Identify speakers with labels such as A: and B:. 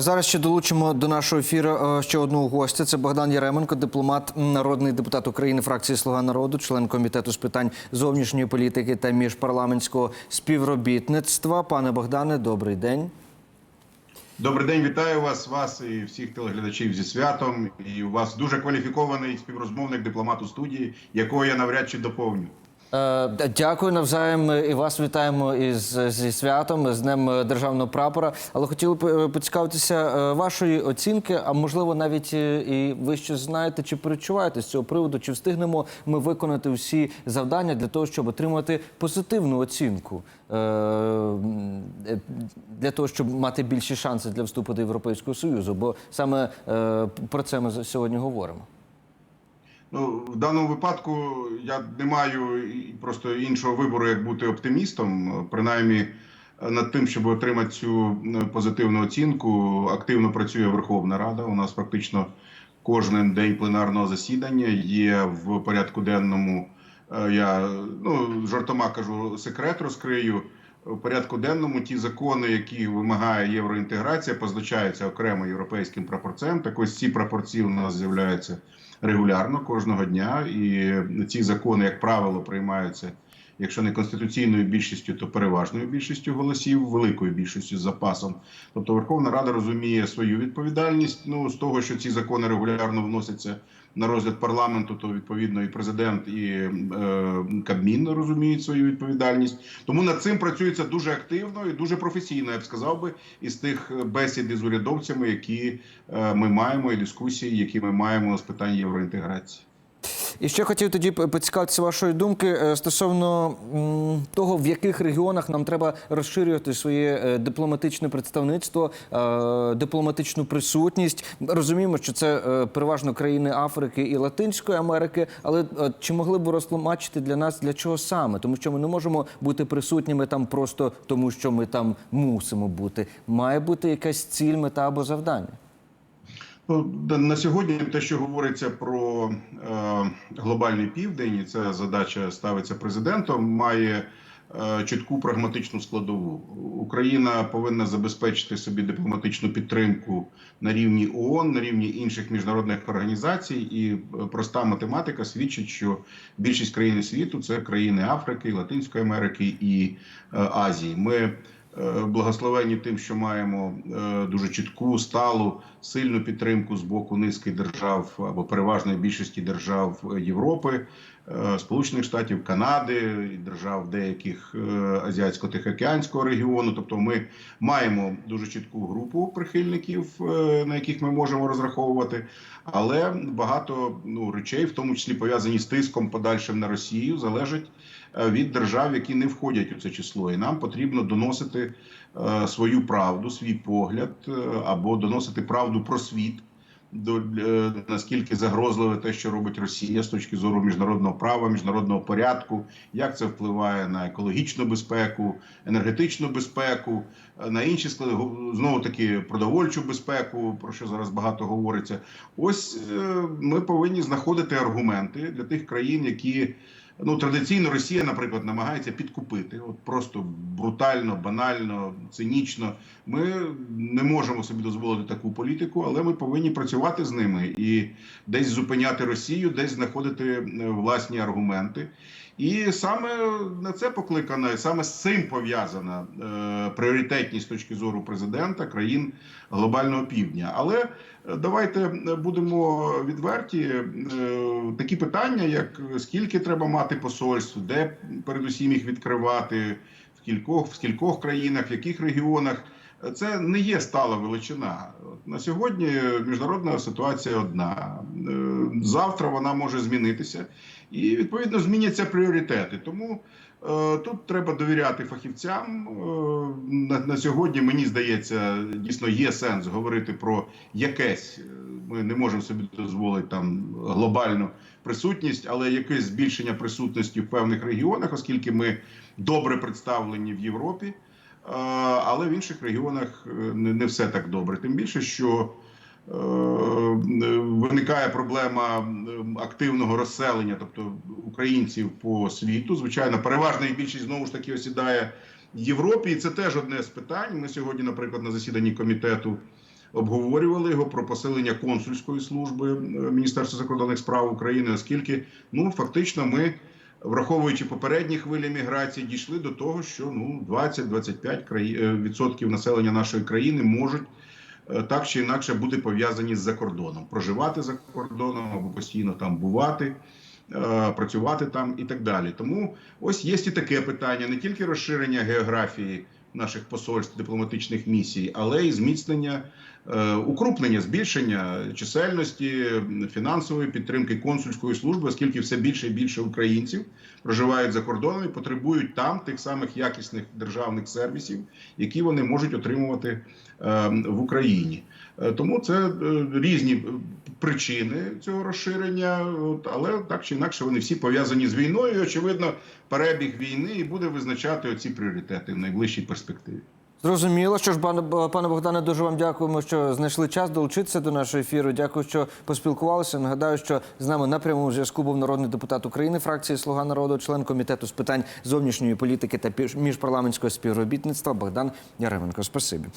A: Зараз ще долучимо до нашого ефіру е, ще одного гостя. Це Богдан Яременко, дипломат, народний депутат України, фракції Слуга народу, член комітету з питань зовнішньої політики та міжпарламентського співробітництва. Пане Богдане, добрий день.
B: Добрий день, вітаю вас, вас і всіх телеглядачів зі святом. І у вас дуже кваліфікований співрозмовник дипломат у студії, якого я навряд чи доповню.
A: Е, Дякую навзаєм і вас вітаємо із зі святом, з Днем Державного прапора. Але хотіли б е, поцікавитися е, вашої оцінки, а можливо, навіть і ви щось знаєте чи перечуваєте з цього приводу, чи встигнемо ми виконати всі завдання для того, щоб отримати позитивну оцінку для того, щоб мати більші шанси для вступу до Європейського Союзу. Бо саме про це ми сьогодні говоримо.
B: Ну, в даному випадку я не маю просто іншого вибору, як бути оптимістом. Принаймні, е, над тим, щоб отримати цю позитивну оцінку, активно працює Верховна Рада. У нас практично кожен день пленарного засідання є в порядку денному. е, Я ну жартома кажу, секрет розкрию. У порядку денному ті закони, які вимагає євроінтеграція, позначаються окремо європейським прапорцем. Так ось ці прапорці у нас з'являються регулярно кожного дня, і ці закони, як правило, приймаються. Якщо не конституційною більшістю, то переважною більшістю голосів, великою більшістю з запасом. Тобто Верховна Рада розуміє свою відповідальність. Ну з того, що ці закони регулярно вносяться на розгляд парламенту, то відповідно і президент, і е, Кабмін розуміють свою відповідальність. Тому над цим працюється дуже активно і дуже професійно. Я б сказав би, із тих бесід із урядовцями, які е, ми маємо, і дискусії, які ми маємо з питань євроінтеграції.
A: І ще хотів тоді поцікавитися вашої думки е, стосовно того, в яких регіонах нам треба розширювати своє е, дипломатичне представництво, е, дипломатичну присутність. Розуміємо, що це переважно країни Африки і Латинської Америки, але чи могли б ви розтлумачити для нас для чого саме? Тому що ми не можемо бути присутніми там просто тому, що ми там мусимо бути. Має бути якась ціль, мета або завдання.
B: Ну, на сьогодні те, що говориться про е, глобальний південь, і ця задача ставиться президентом, має е, чітку прагматичну складову. Україна повинна забезпечити собі дипломатичну підтримку на рівні ООН, на рівні інших міжнародних організацій, і е, проста математика свідчить, що більшість країн світу це країни Африки, Латинської Америки і е, Азії. Ми благословені тим, що маємо е, дуже чітку, сталу, сильну підтримку з боку низки держав або переважної більшості держав Європи, е, Сполучених Штатів, Канади, і держав деяких е, азіатсько-тихоокеанського регіону. Тобто, ми маємо дуже чітку групу прихильників, е, на яких ми можемо розраховувати. Але багато ну речей, в тому числі пов'язані з тиском подальшим на Росію, залежить е, від держав, які не входять у це число, і нам потрібно доносити е, свою правду, свій погляд е, або доносити правду про світ. До е, наскільки загрозливе те, що робить Росія з точки зору міжнародного права, міжнародного порядку, як це впливає на екологічну безпеку, енергетичну безпеку, е, на інші склади знову таки продовольчу безпеку, про що зараз багато говориться. Ось е, ми повинні знаходити аргументи для тих країн, які ну традиційно Росія, наприклад, намагається підкупити, от просто брутально, банально, цинічно. Ми не можемо собі дозволити таку політику, але ми повинні працювати з ними і десь зупиняти Росію, десь знаходити е, власні аргументи. І саме на це покликана, і саме з цим пов'язана е, пріоритетність з точки зору президента країн глобального півдня. Але е, давайте будемо відверті. Е, такі питання, як скільки треба мати посольств, де передусім їх відкривати, в кількох в скількох країнах, в яких регіонах. Це не є стала величина. На сьогодні міжнародна ситуація одна. Е, Завтра вона може змінитися, і відповідно зміняться пріоритети. Тому е, тут треба довіряти фахівцям. Е, на, сьогодні мені здається, дійсно є сенс говорити про якесь. Ми не можемо собі дозволити там глобальну присутність, але якесь збільшення присутності в певних регіонах, оскільки ми добре представлені в Європі. Але в інших регіонах е, не все так добре. Тим більше, що е, виникає проблема активного розселення, тобто українців по світу. Звичайно, переважна їх більшість знову ж таки осідає в Європі, і це теж одне з питань. Ми сьогодні, наприклад, на засіданні комітету обговорювали його про посилення консульської служби е, Міністерства закордонних справ України, оскільки ну фактично ми. Враховуючи попередні хвилі міграції, дійшли до того, що ну 20-25 краї... е, населення нашої країни можуть е, так чи інакше бути пов'язані з закордоном, проживати за кордоном або постійно там бувати, е, працювати там і так далі. Тому ось є і таке питання: не тільки розширення географії наших посольств дипломатичних місій, але і зміцнення, е, укрупнення, збільшення чисельності фінансової підтримки консульської служби, оскільки все більше і більше українців проживають за кордоном і потребують там тих самих якісних державних сервісів, які вони можуть отримувати е, в Україні. Е, Тому це е, різні е, причини цього розширення, але так чи інакше вони всі пов'язані з війною. І, очевидно, перебіг війни і буде визначати оці пріоритети в найближчій перспективі.
A: Зрозуміло, що ж, пане, Богдане, дуже вам дякуємо, що знайшли час долучитися до нашого ефіру. Дякую, що поспілкувалися. Нагадаю, що з нами на прямому зв'язку був народний депутат України, фракції Слуга народу, член комітету з питань зовнішньої політики та міжпарламентського співробітництва Богдан Яременко. Спасибі.